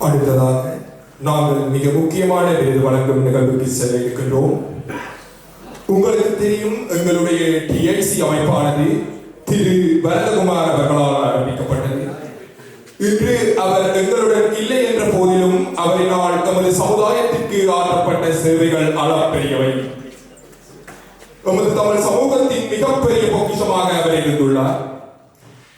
அடுத்ததாக நாங்கள் மிக முக்கியமான விருது வழங்கும் நிகழ்வுக்கு செல்ல இருக்கின்றோம். உங்களுக்கு தெரியும் எங்களுடைய டிஐசி அமைப்பானது திரு. பரதகுமார் அவர்களால் ஆரம்பிக்கப்பட்டது. இன்று அவர் எங்களுடன் இல்லை என்ற போதிலும் அவரினால் தமது சமுதாயத்திற்கு ஆற்றப்பட்ட சேவைகள் அளப்பெரியவை. நமது தமிழ் சமூகத்தின் மிகப்பெரிய பொக்கிஷமாக அவர் இருந்துள்ளார்.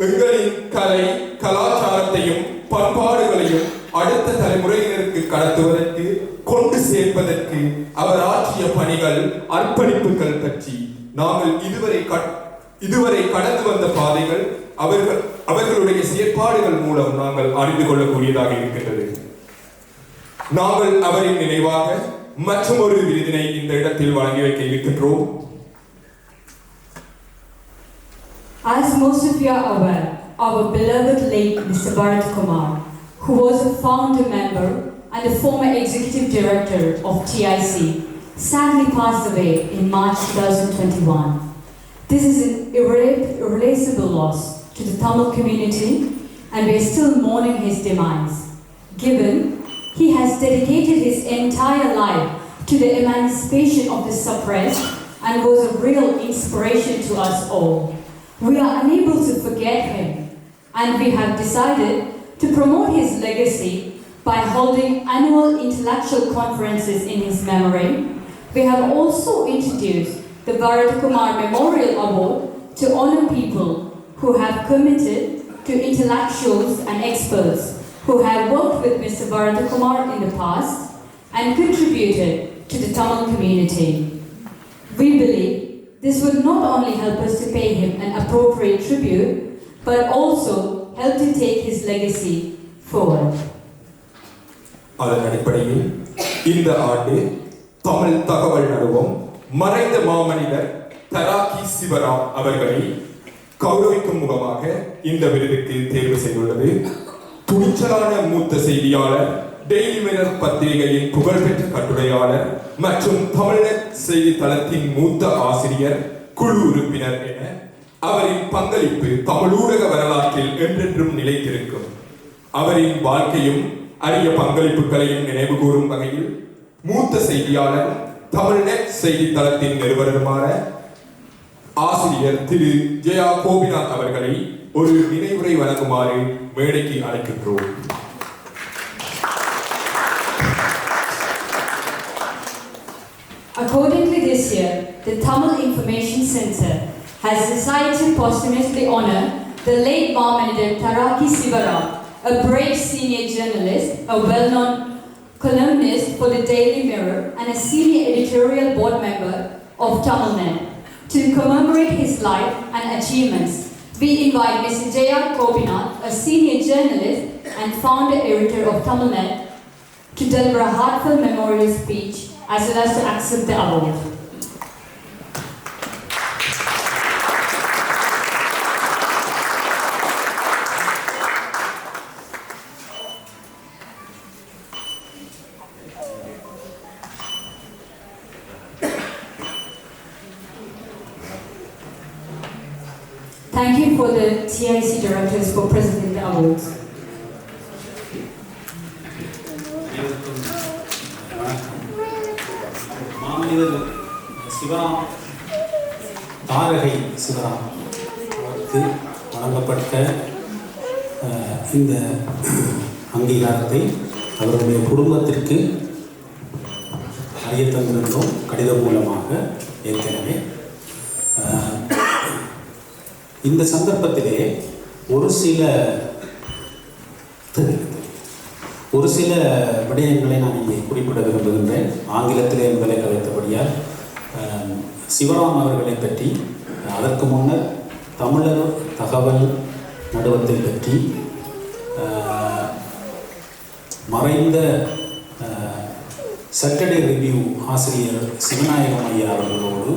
எங்களின் கலை கலாச்சாரத்தையும் பண்பாடுகளையும் அடுத்த தலைமுறையினருக்கு கடத்துவதற்கு கொண்டு சேர்ப்பதற்கு அவர் ஆற்றிய பணிகள் அர்ப்பணிப்புகள் பற்றி நாங்கள் இதுவரை கட்- இதுவரை கடந்து வந்த பாதைகள் அவர்கள் அவர்களுடைய செயற்பாடுகள் மூலம் நாங்கள் அறிந்து கொள்ளக்கூடியதாக இருக்கின்றது நாங்கள் அவரின் நினைவாக மற்றும் ஒரு விருதினை இந்த இடத்தில் வழங்கி வைக்க இருக்கின்றோம் As most of you are aware, our beloved late Mr. Bharat Kumar, who was a founder member and a former executive director of TIC, sadly passed away in March 2021. This is an irre- irreplaceable loss to the Tamil community, and we are still mourning his demise, given he has dedicated his entire life to the emancipation of the suppressed and was a real inspiration to us all. We are unable to forget him, and we have decided to promote his legacy by holding annual intellectual conferences in his memory. We have also introduced the Bharat Kumar Memorial Award to honor people who have committed to intellectuals and experts who have worked with Mr. Bharat Kumar in the past and contributed to the Tamil community. We believe this would not only help us to pay him an appropriate tribute, but also help to take his legacy forward. அதன் அடிப்படையில் இந்த ஆண்டு தமிழ் தகவல் நடுவோம் மறைந்த மாமனிதர் தராக்கி சிவராம் அவர்களை கௌரவிக்கும் முகமாக இந்த விருதுக்கு தேர்வு செய்துள்ளது துணிச்சலான மூத்த செய்தியாளர் டெய்லி மிரர் பத்திரிகையின் புகழ்பெற்ற கட்டுரையாளர் மற்றும் தமிழர் செய்தித்தளத்தின் மூத்த ஆசிரியர் குழு உறுப்பினர் என அவரின் பங்களிப்பு தமிழ் ஊடக வரலாற்றில் என்றென்றும் நிலைத்திருக்கும். அவரின் வாழ்க்கையும் அரிய பங்களிப்புகளையும் நினைவு கூறும் வகையில் மூத்த செய்தியாளர் தமிழ்நெட் செய்தித்தளத்தின் நிறுவனருமான ஆசிரியர் திரு. ஜெயா கோபிநாத் அவர்களை ஒரு நினைவுரை வழங்குமாறு மேடைக்கு அழைக்கின்றோம். Accordingly, this year, the Tamil Information Center has decided to posthumously honor the late Mahamanidan Taraki Sivaram, a brave senior journalist, a well-known columnist for the Daily Mirror, and a senior editorial board member of Tamilnet. To commemorate his life and achievements, we invite Mr. J.R. A senior journalist and founder editor of Tamilnet, to deliver a heartfelt memorial speech as well as to accept the award. Thank you for the TIC directors for presenting the awards. மாமனிதர் சிவராம் தாரகை சிவராம் அவருக்கு வழங்கப்பட்ட இந்த அங்கீகாரத்தை அவருடைய குடும்பத்திற்கு அறிய தந்திருந்தோம் கடிதம் மூலமாக ஏற்கனவே இந்த சந்தர்ப்பத்திலே ஒரு சில ஒரு சில விடயங்களை நான் இங்கே குறிப்பிட விரும்புகின்றேன். ஆங்கிலத்திலே என்பதை கலைத்தபடியால் சிவராம் அவர்களை பற்றி அதற்கு முன்னர் தமிழர் தகவல் நடுவத்தை பற்றி மறைந்த சட்டர்டே ரிவ்யூ ஆசிரியர் சிவநாயகம் ஐயா அவர்களோடு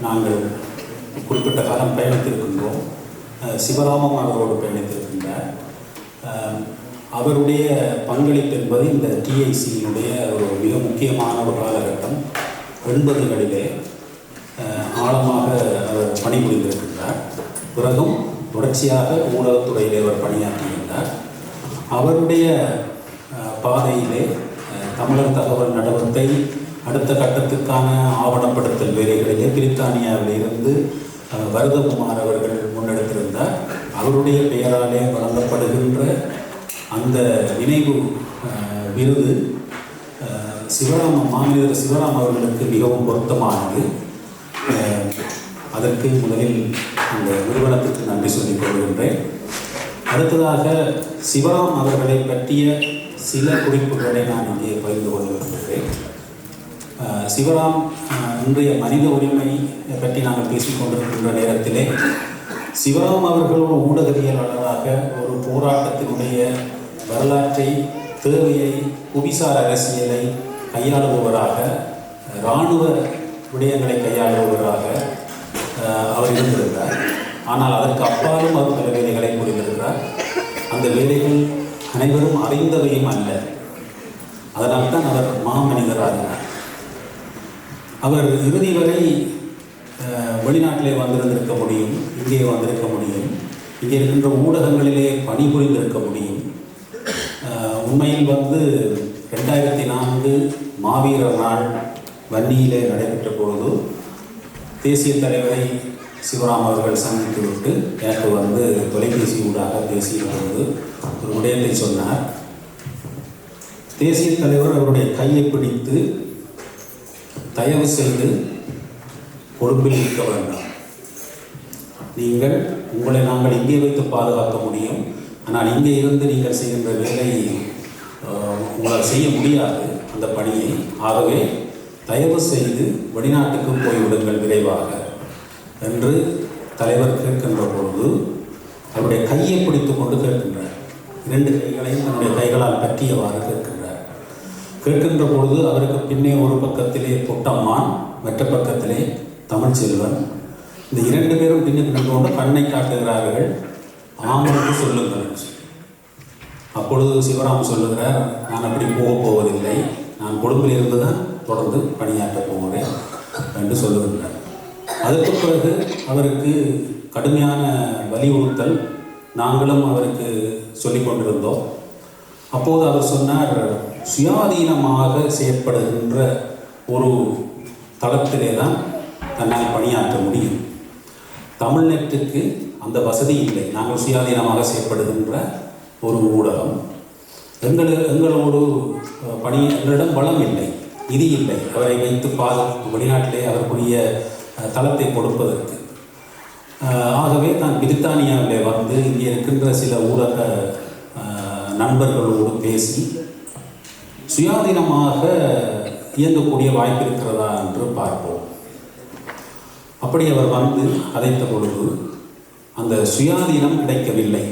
நாங்கள் குறிப்பிட்ட காலம் பயணித்திருக்கின்றோம். சிவராமம் அவரோடு பயணித்திருக்கின்றார். அவருடைய பங்களிப்பு என்பது இந்த டிஐசியினுடைய ஒரு மிக முக்கியமான ஒரு காலகட்டம். எண்பதுகளிலே ஆழமாக அவர் பணிபுரிந்திருக்கின்றார். பிறகும் தொடர்ச்சியாக ஊடகத்துறையிலே அவர் பணியாற்றியிருந்தார். அவருடைய பாதையிலே தமிழர் தகவல் நடவத்தை அடுத்த கட்டத்துக்கான ஆவணப்படுத்தல் வேலைகளிலே பிரித்தானியாவிலிருந்து வரதகுமார் அவர்கள் முன்னெடுத்திருந்தார். அவருடைய பெயராலே வழங்கப்படுகின்ற அந்த நினைவு விருது சிவராம மாநில சிவராம் அவர்களுக்கு மிகவும் பொருத்தமானது. அதற்கு முதலில் அந்த நிறுவனத்துக்கு நன்றி சொல்லிக் கொள்கின்றேன். அடுத்ததாக சிவராம் அவர்களை பற்றிய சில குறிப்புகளை நான் இங்கே பகிர்ந்து கொள்ள விரும்புகிறேன். சிவராம் இன்றைய மனித உரிமை பற்றி நாங்கள் பேசிக் கொண்டிருக்கின்ற நேரத்திலே சிவராம் அவர்கள் ஒரு ஊடகவியலாளராக ஒரு போராட்டத்தினுடைய வரலாற்றை தேவையை புவிசார் அரசியலை கையாளுபவராக இராணுவ விடயங்களை கையாளுபவராக அவர் இருந்திருந்தார். ஆனால் அதற்கு அப்பாலும் அவர் பல வேலைகளை புரிந்திருக்கிறார். அந்த வேலைகள் அனைவரும் அறிந்தவையும் அல்ல. அதனால்தான் அவர் மாமனிதராகிறார் அவர் இறுதி வரை வெளிநாட்டிலே வந்திருந்திருக்க முடியும் இங்கே வந்திருக்க முடியும். இங்கே இருக்கின்ற ஊடகங்களிலே பணிபுரிந்திருக்க முடியும். உண்மையில் வந்து ரெண்டாயிரத்தி நான்கு மாவீரர் நாள் வன்னியிலே நடைபெற்ற பொழுது தேசிய தலைவரை சிவராம் அவர்கள் சந்தித்து விட்டு எனக்கு வந்து தொலைபேசி ஊடாக பேசிய பொழுது ஒரு விடயத்தை சொன்னார். தேசிய தலைவர் அவருடைய கையை பிடித்து தயவு செய்து கொழும்பில் இருக்க வேண்டாம். நீங்கள் உங்களை நாங்கள் இங்கே வைத்து பாதுகாக்க முடியும். ஆனால் இங்கே இருந்து நீங்கள் செய்கின்ற வேலை உங்களால் செய்ய முடியாது. அந்த பணியை. ஆகவே தயவு செய்து வெளிநாட்டுக்கு போய்விடுங்கள் விரைவாக என்று தலைவர் கேட்கின்ற பொழுது அவருடைய கையை பிடித்து கொண்டு கேட்கின்றார். இரண்டு கைகளையும் தன்னுடைய கைகளால் பற்றியவாறு கேட்கின்றார். கேட்கின்ற பொழுது அவருக்கு பின்னே ஒரு பக்கத்திலே பொட்டம்மான் மற்ற பக்கத்திலே தமிழ்ச்செல்வன் இந்த இரண்டு பேரும் பின்னுக்கு நின்று கொண்டு கண்ணை காட்டுகிறார்கள். ஆமனுக்கு சொல்லுங்கள் அப்பொழுது சிவராம் சொல்லுகிறார் நான் அப்படி போகப் போவதில்லை. நான் கொழும்பில் இருந்து தான் தொடர்ந்து பணியாற்றப் போகிறேன் என்று சொல்லுகின்றார். அதற்கு பிறகு அவருக்கு கடுமையான வலியுறுத்தல் நாங்களும் அவருக்கு சொல்லிக் கொண்டிருந்தோம். அப்போது அவர் சொன்னார் சுயாதீனமாக செயற்படுகின்ற ஒரு தளத்திலே தான் தன்னால் பணியாற்ற முடியும். தமிழ்நெட்டுக்கு அந்த வசதி இல்லை. நாங்கள் சுயாதீனமாக செயற்படுகின்ற ஒரு ஊடகம். எங்கள் எங்களோடு பணி எங்களிடம் வளம் இல்லை நிதி இல்லை. அவரை வைத்து பாது வெளிநாட்டிலே அவருக்குரிய தளத்தை கொடுப்பதற்கு. ஆகவே நான் பிரித்தானியாவிலே வந்து இங்கே இருக்கின்ற சில ஊடக நண்பர்களோடு பேசி சுயாதீனமாக இயங்கக்கூடிய வாய்ப்பு இருக்கிறதா என்று பார்ப்போம். அப்படி அவர் வந்து அழைத்த பொழுது அந்த சுயாதீனம் கிடைக்கவில்லை.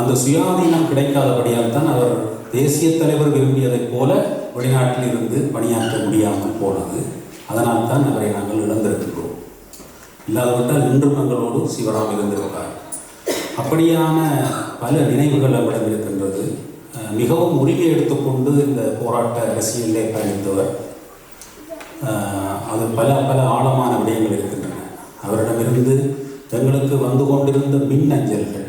அந்த சுயாதீனம் கிடைக்காதபடியால் தான் அவர் தேசிய தலைவர் விரும்பியதைப் போல வெளிநாட்டில் இருந்து பணியாற்ற முடியாமல் போனது. அதனால் தான் அவரை நாங்கள் இழந்திருக்கின்றோம். இல்லாதவிட்டால் இன்றும் எங்களோடு சிவராம் இருந்திருப்பார். அப்படியான பல நினைவுகள் அவரிடம் இருக்கின்றது. மிகவும் உரிமை எடுத்துக்கொண்டு இந்த போராட்ட அரசியலிலே பயணித்தவர். அது பல பல ஆழமான விடயங்கள் இருக்கின்றன. அவரிடமிருந்து எங்களுக்கு வந்து கொண்டிருந்த மின்னஞ்சல்கள்.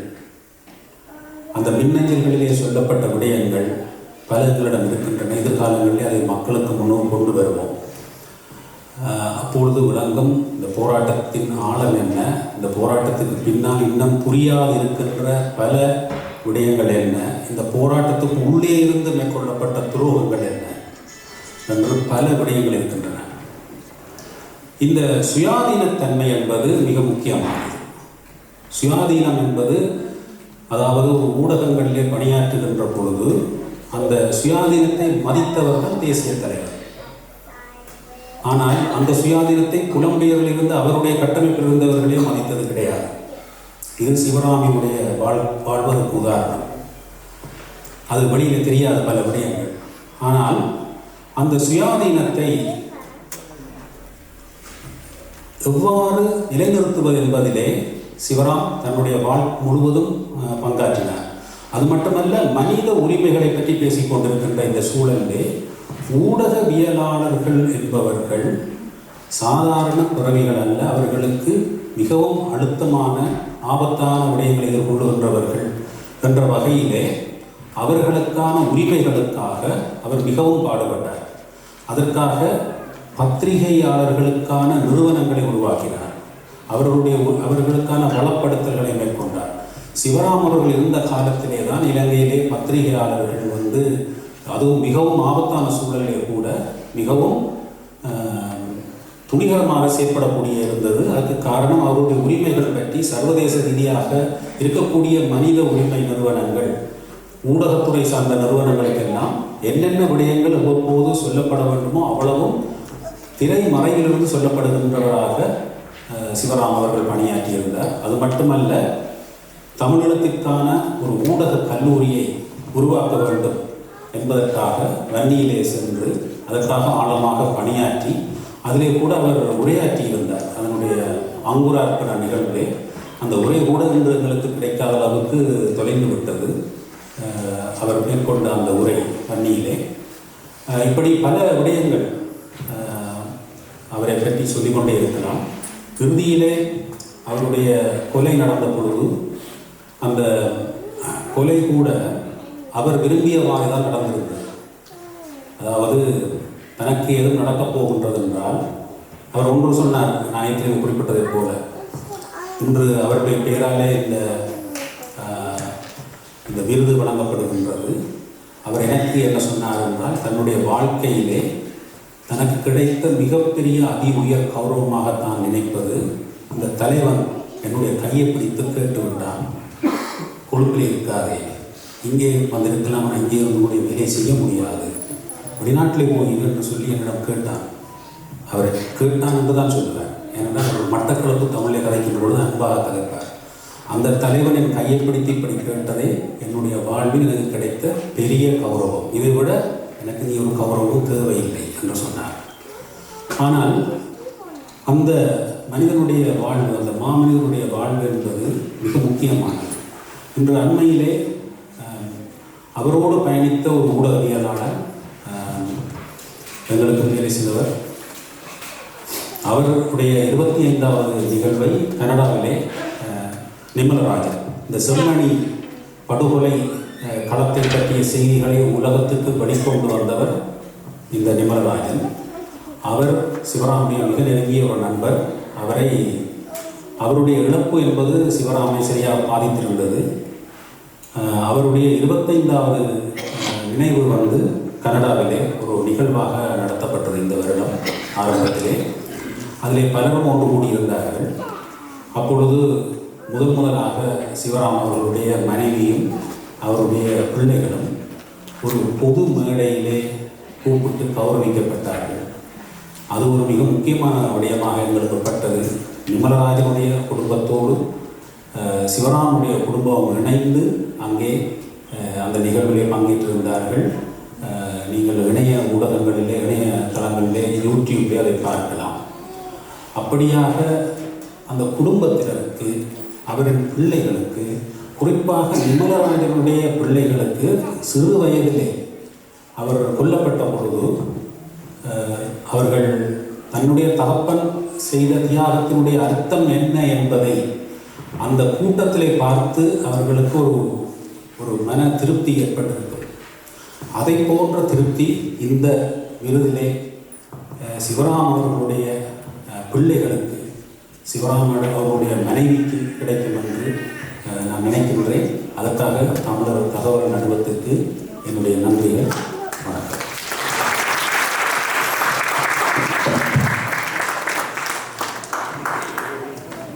அந்த மின்னஞ்சல்களிலே சொல்லப்பட்ட விடயங்கள் பல எங்களிடம் இருக்கின்றன. எதிர்காலங்களிலே அதை மக்களுக்கு முன்னும் கொண்டு வருவோம். அப்பொழுது விளங்கும் இந்த போராட்டத்தின் ஆழம் என்ன? இந்த போராட்டத்துக்கு பின்னால் இன்னும் புரியாது இருக்கின்ற பல விடயங்கள் என்ன? இந்த போராட்டத்துக்கு உள்ளே இருந்து மேற்கொள்ளப்பட்ட துரோகங்கள் என்ன? என்று பல விடயங்கள் இருக்கின்றன. இந்த சுயாதீனத்தன்மை என்பது மிக முக்கியமானது. சுயாதீனம் என்பது அதாவது ஒரு ஊடகங்களிலே பணியாற்றுகின்ற பொழுது அந்த சுயாதீனத்தை மதித்தவர்கள் தேசிய தலைவர். ஆனால் அந்த சுயாதீனத்தை புலம்பெயர்களிலிருந்து அவருடைய கட்டமைப்பில் இருந்தவர்களே மதித்தது கிடையாது. இது சிவராமியுடைய வாழ் வாழ்வதற்கு உதாரணம். அது வெளியில் தெரியாத பல விடயங்கள். ஆனால் அந்த சுயாதீனத்தை எவ்வாறு நிலைநிறுத்துவது என்பதிலே சிவராம் தன்னுடைய வாழ் முழுவதும் பங்காற்றினார். அது மட்டுமல்ல மனித உரிமைகளை பற்றி பேசிக் கொண்டிருக்கின்ற இந்த சூழலிலே ஊடகவியலாளர்கள் என்பவர்கள் சாதாரண துறவிகள் அல்ல அவர்களுக்கு மிகவும் அழுத்தமான ஆபத்தான விடயங்களை எதிர்கொள்ளுகின்றவர்கள் என்ற வகையிலே அவர்களுக்கான உரிமைகளுக்காக அவர் மிகவும் பாடுபட்டார். அதற்காக பத்திரிகையாளர்களுக்கான நிறுவனங்களை உருவாக்கினார். அவர்களுடைய அவர்களுக்கான வளப்படுத்தல்களை மேற்கொண்டார். சிவராம் அவர்கள் இருந்த காலத்திலே தான் இலங்கையிலே பத்திரிகையாளர்கள் வந்து அதுவும் மிகவும் ஆபத்தான சூழலிலே கூட மிகவும் துணிகரமாக செயற்படக்கூடிய இருந்தது. அதுக்கு காரணம் அவருடைய உரிமைகள் பற்றி சர்வதேச ரீதியாக இருக்கக்கூடிய மனித உரிமை நிறுவனங்கள் ஊடகத்துறை சார்ந்த நிறுவனங்களுக்கெல்லாம் என்னென்ன விடயங்கள் அவ்வப்போது சொல்லப்பட வேண்டுமோ அவ்வளவும் திரை மறையிலிருந்து சொல்லப்படுகின்றவராக சிவராம் அவர்கள் பணியாற்றியிருந்தார். அது மட்டுமல்ல தமிழினத்திற்கான ஒரு ஊடக கல்லூரியை உருவாக்க வேண்டும். என்பதற்காக வன்னியிலே சென்று அதற்காக ஆழமாக பணியாற்றி அதிலே கூட அவர் உரையாற்றி இருந்தார். அதனுடைய அங்குரார்ப்பண நிகழ்விலே அந்த உரை கூட இன்று எங்களுக்கு கிடைக்காத அளவுக்கு தொலைந்து விட்டது. அவர் மேற்கொண்ட அந்த உரை வன்னியிலே. இப்படி பல விடயங்கள் அவரை பற்றி சொல்லிக்கொண்டே இருக்கலாம். இறுதியிலே அவருடைய கொலை நடந்த பொழுது அந்த கொலை கூட அவர் விரும்பியவாறு தான் நடந்திருந்தது. அதாவது தனக்கு எதுவும் நடக்கப் போகின்றது என்றால் அவர் ஒன்று சொன்னார் நான் ஏற்கனவே குறிப்பிட்டதைப் போல. இன்று அவருடைய பெயராலே இந்த இந்த விருது வழங்கப்படுகின்றது. அவர் எனக்கு என்ன சொன்னார் என்றால் தன்னுடைய வாழ்க்கையிலே தனக்கு கிடைத்த மிகப்பெரிய அதி உயர் கௌரவமாக தான் நினைப்பது இந்த தலைவன் என்னுடைய கையை பிடித்து கேட்டுவிட்டான். கொழுப்பில் இருக்காதே. இங்கே வந்திருக்கலாம். ஆனால் இங்கே உங்களுடைய வேலையை செய்ய முடியாது. வெளிநாட்டிலே போய் என்று சொல்லி என்னிடம் கேட்டான். அவர் கேட்டான் என்று தான் சொல்லுவார். ஏனென்றால் அவர் மட்டக்களப்பு தமிழை கதைக்கின்ற பொழுது அன்பாக கதைப்பார் அந்த தலைவன் என் கையை பிடித்து இப்படி கேட்டதே என்னுடைய வாழ்வில் எனக்கு கிடைத்த பெரிய கௌரவம். இதை விட எனக்கு நீ ஒரு கௌரவம் தேவையில்லை என்று சொன்னார். ஆனால் அந்த மனிதனுடைய வாழ்வு அந்த மாமனிதனுடைய வாழ்வு என்பது மிக முக்கியமானது. இன்று அண்மையிலே அவரோடு பயணித்த ஒரு ஊடகவியலாளர் எங்களுக்கு வேலை செய்தவர் அவருடைய இருபத்தி ஐந்தாவது நிகழ்வை கனடாவிலே நிம்மலராஜர் நிமலராஜன் இந்த செம்மணி படுகொலை களத்தை பற்றிய செய்திகளை உலகத்துக்கு வெளிக்கொண்டு வந்தவர் இந்த நிமலராஜன். அவர் சிவராமைய மிக நெருங்கிய ஒரு நண்பர். அவரை அவருடைய இழப்பு என்பது சிவராமை சரியாக பாதித்திருந்தது. அவருடைய இருபத்தைந்தாவது நினைவு வந்து கனடாவிலே ஒரு நிகழ்வாக நடத்தப்பட்டது இந்த வருடம் ஆரம்பத்திலே. அதிலே பலரும் ஒன்று கூடியிருந்தார்கள். அப்பொழுது முதல் முதலாக சிவராம் அவர்களுடைய மனைவியும் அவருடைய பிள்ளைகளும் ஒரு பொது மேடையிலே கூப்பிட்டு கௌரவிக்கப்பட்டார்கள். அது ஒரு மிக முக்கியமான விடயமாக எங்களுக்கு பட்டது. விமலராஜனுடைய குடும்பத்தோடு சிவராமுடைய குடும்பம் இணைந்து அங்கே அந்த நிகழ்விலே பங்கேற்றிருந்தார்கள். நீங்கள் இணைய ஊடகங்களிலே இணைய தளங்களிலே யூடியூப்லே அதை பார்க்கலாம். அப்படியாக அந்த குடும்பத்தினருக்கு அவரின் பிள்ளைகளுக்கு குறிப்பாக நிமலராஜனுடைய பிள்ளைகளுக்கு சிறு வயதிலே அவர் கொல்லப்பட்ட பொழுது அவர்கள் தன்னுடைய தகப்பன் செய்த தியாகத்தினுடைய அர்த்தம் என்ன என்பதை அந்த கூட்டத்திலே பார்த்து அவர்களுக்கு ஒரு ஒரு மன திருப்தி ஏற்பட்டிருக்கும். அதை போன்ற திருப்தி இந்த விருதிலே சிவராம் அவர்களுடைய பிள்ளைகளுக்கு சிவராம் அவர்களுடைய மனைவிக்கு கிடைக்கும் என்று நான் நினைக்கின்றேன். அதற்காக தமிழர் தகவல் நடுவத்துக்கு என்னுடைய நன்றிகள்.